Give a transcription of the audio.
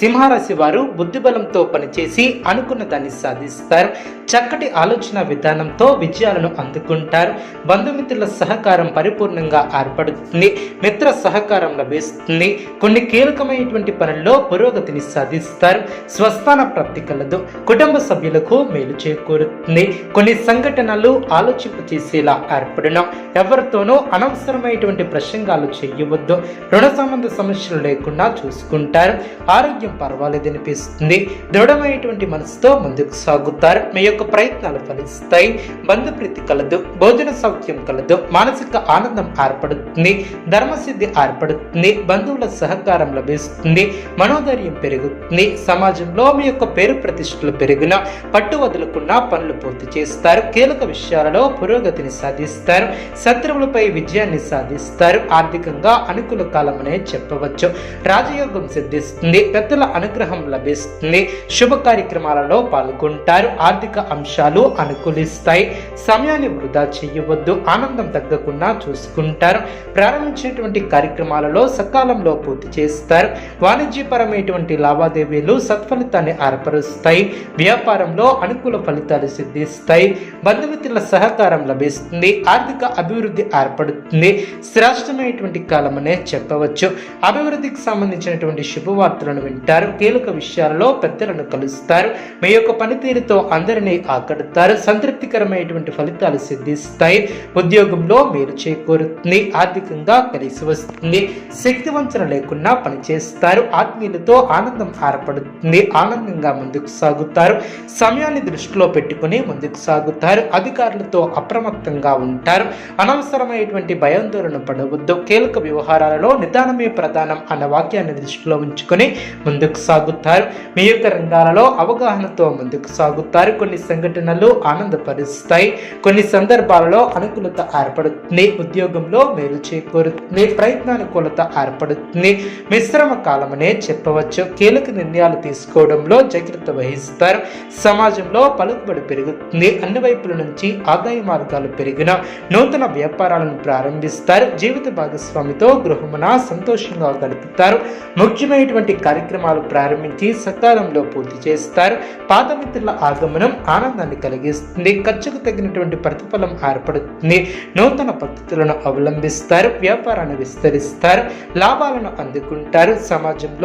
సింహరాశి వారు బుద్ధిబలంతో పనిచేసి అనుకున్న దాన్ని సాధిస్తారు. చక్కటి ఆలోచన విధానంతో విజయాలను అందుకుంటారు. బంధుమిత్రుల సహకారం పరిపూర్ణంగా ఏర్పడుతుంది. మిత్ర సహకారం లభిస్తుంది. కొన్ని కీలకమైనటువంటి పనుల్లో పురోగతిని సాధిస్తారు. స్వస్థాన ప్రాప్తి కలదు. కుటుంబ సభ్యులకు మేలు చేకూరుతుంది. కొన్ని సంఘటనలు ఆలోచింప చేసేలా ఏర్పడిన. ఎవరితోనూ అనవసరమైనటువంటి ప్రసంగాలు చేయవద్దు. రుణ సంబంధ సమస్యలు లేకుండా చూసుకుంటారు. ఆరోగ్య పర్వాలేదనిపిస్తుంది దృఢమైనటువంటి మనసుతో ముందుకు సాగుతారు. మీ యొక్క ప్రయత్నాలు ఫలిస్తాయి. బంధుప్రీతి కలదు భోజన సౌఖ్యం కలదు మానసిక ఆనందం ఏర్పడుతుంది ధర్మసిద్ధి ఏర్పడుతుంది బంధువుల సహకారం లభిస్తుంది మనోధైర్యం పెరుగుతుంది సమాజంలో మీ యొక్క పేరు ప్రతిష్టలు పెరిగిన పట్టు వదులకుండా పనులు పూర్తి చేస్తారు కీలక విషయాలలో పురోగతిని సాధిస్తారు శత్రువులపై విజయాన్ని సాధిస్తారు ఆర్థికంగా అనుకూల కాలం కాలమనే చెప్పవచ్చు. రాజయోగం సిద్ధిస్తుంది పెద్ద పెద్దల అనుగ్రహం లభిస్తుంది. శుభ కార్యక్రమాలలో పాల్గొంటారు. ఆర్థిక అంశాలు అనుకూలిస్తాయి. సమయాన్ని వృధా చేయవద్దు. ఆనందం తగ్గకుండా చూసుకుంటారు. ప్రారంభించినటువంటి కార్యక్రమాలలో సకాలంలో పూర్తి చేస్తారు. వాణిజ్యపరమైనటువంటి లావాదేవీలు సత్ఫలితాన్ని ఏర్పరుస్తాయి. వ్యాపారంలో అనుకూల ఫలితాలు సిద్ధిస్తాయి. బంధుమిత్రుల సహకారం లభిస్తుంది. ఆర్థిక అభివృద్ధి ఏర్పడుతుంది. శ్రేష్టమైనటువంటి కాలమనే చెప్పవచ్చు. అభివృద్ధికి సంబంధించినటువంటి శుభవార్తలను వింటారు కీలక విషయాలలో పెద్దలను కలుస్తారు. మీ యొక్క పనితీరుతో అందరినీ ఆకడతారు సంతృప్తికరమైనటువంటి ఫలితాలు సిద్ధిస్తాయి. ఉద్యోగంలో మీరు చేకూరుతుంది. ఆర్థికంగా కలిసి వస్తుంది. శక్తి వంచన లేకుండా పనిచేస్తారు. ఆత్మీయులతో ఆనందం ఆరపడుతుంది. ఆనందంగా ముందుకు సాగుతారు. సమయాన్ని దృష్టిలో పెట్టుకుని ముందుకు సాగుతారు. అధికారులతో అప్రమత్తంగా ఉంటారు. అనవసరమైనటువంటి భయాందోళన పడవద్దు. కీలక వ్యవహారాలలో నిదానమే ప్రధానం అన్న వాక్యాన్ని దృష్టిలో ఉంచుకొని ముందుకు సాగుతారు. మీ యొక్క రంగాలలో అవగాహనతో ముందుకు సాగుతారు. కొన్ని సంఘటనలు ఆనందపరుస్తాయి. కొన్ని సందర్భాలలో అనుకూలత ఏర్పడుతుంది. ఉద్యోగంలో మేలు చేకూరుతుంది. ప్రయత్నానుకూలత ఏర్పడుతుంది. మిశ్రమ కాలమనే చెప్పవచ్చు. కీలక నిర్ణయాలు తీసుకోవడంలో జాగ్రత్త వహిస్తారు. సమాజంలో పలుకుబడి పెరుగుతుంది. అన్ని వైపుల నుంచి ఆదాయ మార్గాలు పెరిగిన నూతన వ్యాపారాలను ప్రారంభిస్తారు. జీవిత భాగస్వామితో గృహమున సంతోషంగా గడుపుతారు. ముఖ్యమైనటువంటి కార్యక్రమం కార్యక్రమాలు ప్రారంభించి సకాలంలో పూర్తి చేస్తారు. పాదమిత్రుల ఆగమనం ఆనందాన్ని కలిగిస్తుంది. ఖర్చుకు తగినటువంటి ప్రతిఫలం ఏర్పడుతుంది. నూతన పద్ధతులను అవలంబిస్తారు. వ్యాపారాన్ని విస్తరిస్తారు. లాభాలను అందుకుంటారు. సమాజంలో